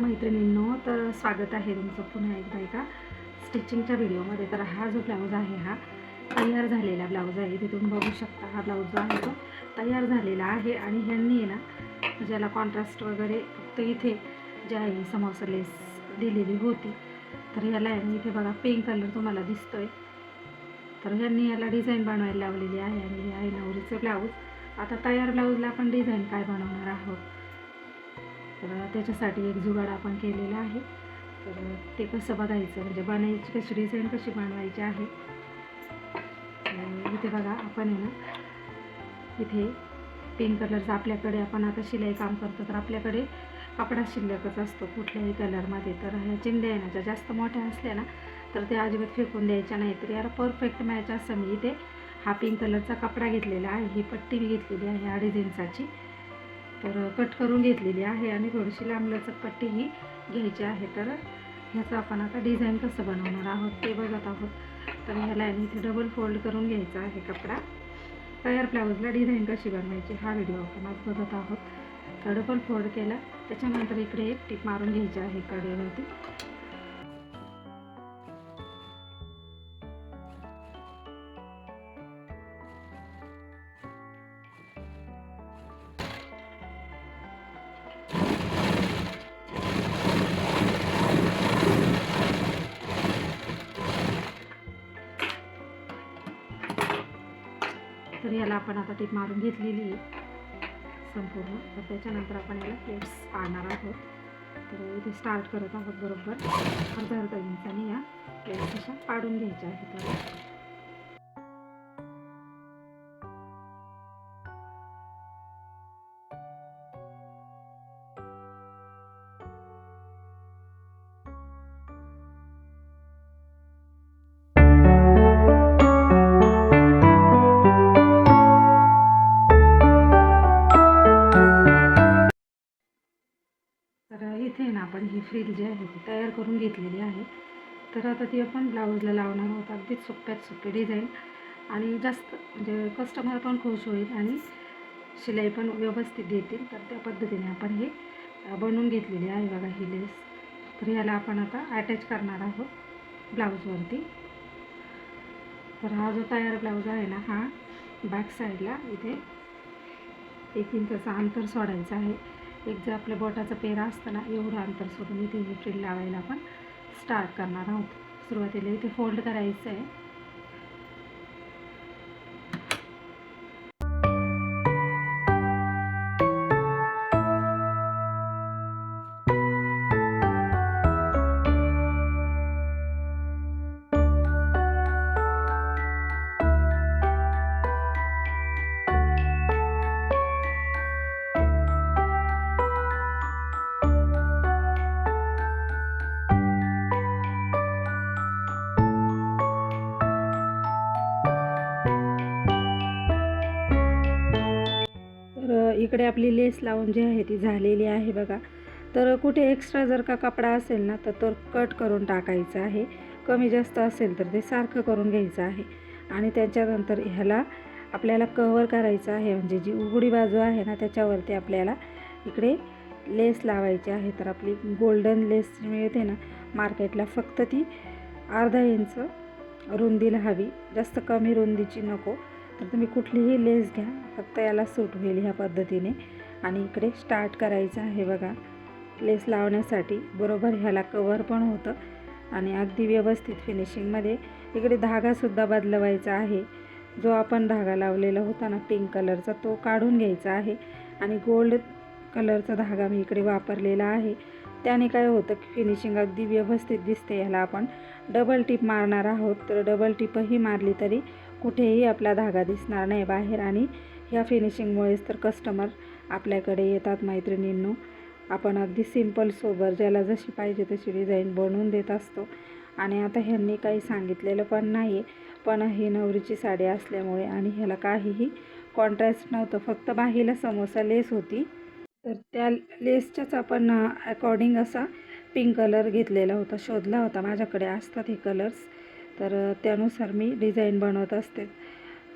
मैत्रिणींनो तर स्वागत आहे तुमचं पुन्हा एकदा एका स्टिचिंगच्या व्हिडिओमध्ये. तर हा जो ब्लाऊज आहे हा तयार झालेला ब्लाऊज आहे. ते तुम्ही बघू शकता हा ब्लाऊज जो आहे तो तयार झालेला आहे आणि ह्यांनी आहे ना ज्याला कॉन्ट्रास्ट वगैरे फक्त इथे जे आहे समोसा लेस दिलेली होती. तर ह्याला यांनी इथे बघा पिंक कलर तुम्हाला दिसतोय. तर ह्यांनी याला डिझाईन बनवायला लावलेली आहे आणि हे आहे नवरीचं ब्लाऊज. आता तयार ब्लाऊजला आपण डिझाईन काय बनवणार आहोत? तर त्याच्यासाठी एक जुगाड आपण केलेला आहे. तर ते कसं बघायचं? म्हणजे बनायची कशी डिझाईन कशी बनवायची आहे? इथे बघा आपण आहे ना इथे पिंक कलरचं आपल्याकडे आपण आता शिलाई काम करतो तर आपल्याकडे कपडा शिल्लकच असतो कुठल्याही कलरमध्ये तर ह्या चिंध्या आहे ना ज्या जास्त मोठ्या असल्या ना तर त्या अजिबात फेकून द्यायच्या नाही तर याला परफेक्ट मॅच असं मी इथे हा पिंक कलरचा कपडा घेतलेला आहे. ही पट्टी मी घेतलेली आहे ह्या डिझाईनसाठी तर कट करून घेतलेली आहे आणि थोडीशी लांबलचक पट्टी ही घ्यायची आहे. तर ह्याचं आपण आता डिझाईन कसं बनवणार आहोत ते बघत आहोत. तर ह्याला आहे इथे डबल फोल्ड करून घ्यायचा आहे कपडा. तयार ब्लाऊजला डिझाईन कशी बनवायची हा व्हिडिओ आपण आज बघत आहोत. तर डबल फोल्ड केला. त्याच्यानंतर इकडे एक टीप मारून घ्यायची आहे कडेवरती. तर याला आपण आता टीप मारून घेतलेली आहे. संपूर्ण. तर त्याच्यानंतर आपण याला प्लेट्स पाडणार आहोत. तर इथे स्टार्ट करत आहोत बरोबर. अर्धा अर्धा इंचाने या प्लेट्स अशा पाडून घ्यायच्या आहेत. घेतलेली आहे. तर आता ती आपण ब्लाऊजला लावणार आहोत. अगदीच सोप्यात सोपी डिझाईन. आणि जास्त म्हणजे कस्टमर पण खुश होईल आणि शिलाई पण व्यवस्थित देतील. तर त्या पद्धतीने आपण हे बनवून घेतलेली आहे बघा ही लेस. तर याला आपण आता अटॅच करणार आहोत ब्लाऊजवरती. तर हा जो तयार ब्लाऊज आहे ना हा बॅक साईडला इथे एक इंचाचं अंतर सोडायचं आहे. एक जर आपल्या बोटाचा पेरा असतं ना एवढं अंतर सोडून इथे हे फ्रिल लावायला आपण स्टार्ट करणार आहोत. सुरुवातीला इथे फोल्ड करायचं आहे इकडे आपली लेस लावून जी आहे ती झालेली आहे बघा. तर कुठे एक्स्ट्रा जर का कपडा असेल ना तर तो कट करून टाकायचा आहे. कमी जास्त असेल तर ते सारखं करून घ्यायचं आहे. आणि त्याच्यानंतर ह्याला आपल्याला कवर करायचं आहे. म्हणजे जी उघडी बाजू आहे ना त्याच्यावरती आपल्याला इकडे लेस लावायची आहे. तर आपली गोल्डन लेस मिळते ना मार्केटला फक्त ती अर्धा इंच रुंदीला हवी. जास्त कमी रुंदीची नको. तर तुम्ही कुठलीही लेस घ्या फक्त याला सूट होईल ह्या पद्धतीने. आणि इकडे स्टार्ट करायचं आहे बघा. लेस लावण्यासाठी बरोबर ह्याला कवर पण होतं. आणि अगदी व्यवस्थित फिनिशिंगमध्ये इकडे धागासुद्धा बदलवायचा आहे. जो आपण धागा लावलेला होता ना पिंक कलरचा तो काढून घ्यायचा आहे. आणि गोल्ड कलरचा धागा मी इकडे वापरलेला आहे. त्याने काय होतं की फिनिशिंग अगदी व्यवस्थित दिसते ह्याला आपण. डबल टिप मारणार आहोत तर डबल टिपही मारली तरी कुठेही आपला धागा दिसणार नाही बाहेर आणि ह्या फिनिशिंगमुळेच तर कस्टमर आपल्याकडे येतात मैत्रिणींनो. आपण अगदी सिंपल सोबर ज्याला जशी पाहिजे तशी डिझाईन बनवून देत असतो. आणि आता ह्यांनी काही सांगितलेलं पण नाही आहे पण ही नवरीची साडी असल्यामुळे आणि ह्याला काहीही कॉन्ट्रास्ट नव्हतं. फक्त बाहीला समोसा लेस होती. तर त्या लेसच्याच आपण अकॉर्डिंग असा पिंक कलर घेतलेला होता शोधला होता. माझ्याकडे असतात हे कलर्स तर त्यानुसार मी डिझाईन बनवत असते.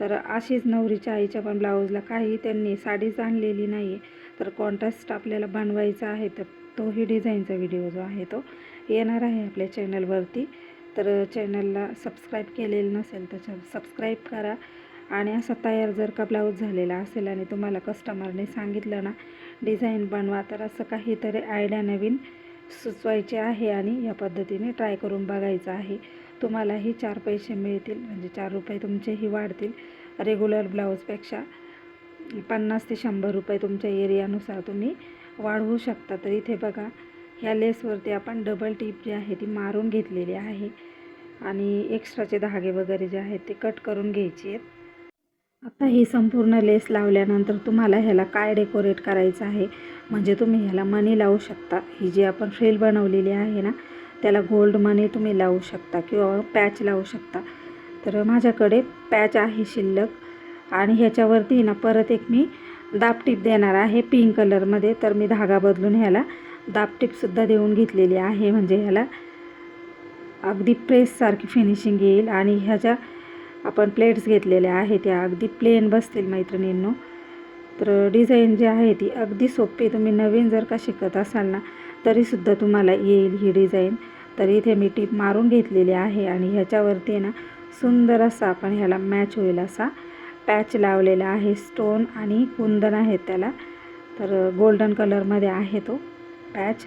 तर अशीच नवरीच्या आईच्या पण ब्लाऊजला काही त्यांनी साडीच आणलेली नाही आहे तर कॉन्ट्रास्ट आपल्याला बनवायचा आहे तर तोही डिझाईनचा व्हिडिओ जो आहे तो येणार आहे आपल्या चॅनलवरती. तर चॅनलला सबस्क्राईब केलेलं नसेल तर सबस्क्राईब करा. आणि असा तयार जर का ब्लाऊज झालेला असेल आणि तुम्हाला कस्टमरने सांगितलं ना डिझाईन बनवा तर असं काहीतरी आयडिया नवीन सुचवायचे आहे आणि या पद्धतीने ट्राय करून बघायचं आहे. तुम्हालाही चार पैसे मिळतील. म्हणजे चार रुपये तुमचेही वाढतील. रेग्युलर ब्लाऊजपेक्षा पन्नास ते शंभर रुपये तुमच्या एरियानुसार तुम्ही वाढवू शकता. तर इथे बघा ह्या लेसवरती आपण डबल टीप जी आहे ती मारून घेतलेली आहे. आणि एक्स्ट्राचे धागे वगैरे जे आहेत ते कट करून घ्यायचे आहेत. आता ही संपूर्ण लेस लावल्यानंतर तुम्हाला ह्याला काय डेकोरेट करायचं आहे? म्हणजे तुम्ही ह्याला मनी लावू शकता. ही जी आपण फ्रेल बनवलेली आहे ना त्याला गोल्ड मनी तुम्ही लावू शकता किंवा पॅच लावू शकता. तर माझ्याकडे पॅच आहे शिल्लक आणि ह्याच्यावरती ना परत एक मी दापटीप देणार आहे पिंक कलरमध्ये तर मी धागा बदलून ह्याला दापटीपसुद्धा देऊन घेतलेली आहे. म्हणजे ह्याला अगदी प्रेससारखी फिनिशिंग येईल आणि ह्याच्या आपण प्लेट्स घेतलेल्या आहेत त्या अगदी प्लेन बसतील मैत्रिणींनो. तर डिझाईन जी आहे ती अगदी सोपी. तुम्ही नवीन जर का शिकत असाल ना तरीसुद्धा तुम्हाला येईल ही डिझाईन तर इथे मी टीप मारून घेतलेली आहे आणि ह्याच्यावरती ना सुंदर असा आपण ह्याला मॅच होईल असा पॅच लावलेला आहे स्टोन आणि कुंदन आहेत त्याला. तर गोल्डन कलरमध्ये आहे तो पॅच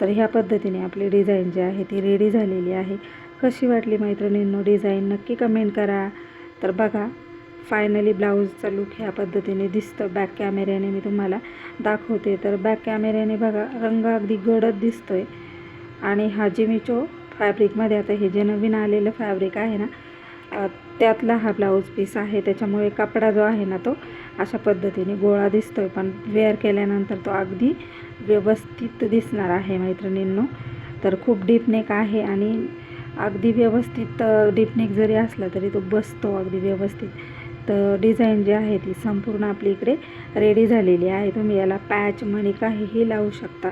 तर ह्या पद्धतीने आपली डिझाईन जी आहे ती रेडी झालेली आहे. कशी वाटली मैत्रिणींनो डिझाईन नक्की कमेंट करा. तर बघा फायनली ब्लाऊजचा लुक ह्या पद्धतीने दिसतं. बॅक कॅमेऱ्याने मी तुम्हाला दाखवते. तर बॅक कॅमेऱ्याने बघा रंग अगदी गडद दिसतो आहे आणि हा जिमिचो फॅब्रिकमध्ये आता हे जे नवीन आलेलं फॅब्रिक आहे ना त्यातला हा ब्लाऊज पीस आहे. त्याच्यामुळे कपडा जो आहे ना तो अशा पद्धतीने गोळा दिसतोय. पण वेअर केल्यानंतर तो अगदी व्यवस्थित दिसणार आहे मैत्रिणींनो. तर खूप डीपनेक आहे आणि अगदी व्यवस्थित डीपनेक जरी असला तरी तो बसतो अगदी व्यवस्थित. तर डिझाईन जी आहे ती संपूर्ण आपली इकडे रेडी झालेली आहे. तुम्ही याला पॅच मणी काहीही लावू शकता.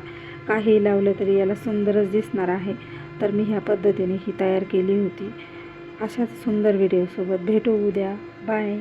काही लावलं तरी याला सुंदरच दिसणार आहे. तर मी ह्या पद्धतीने ही तयार केली होती. अशाच सुंदर व्हिडिओसोबत भेटू उद्या. बाय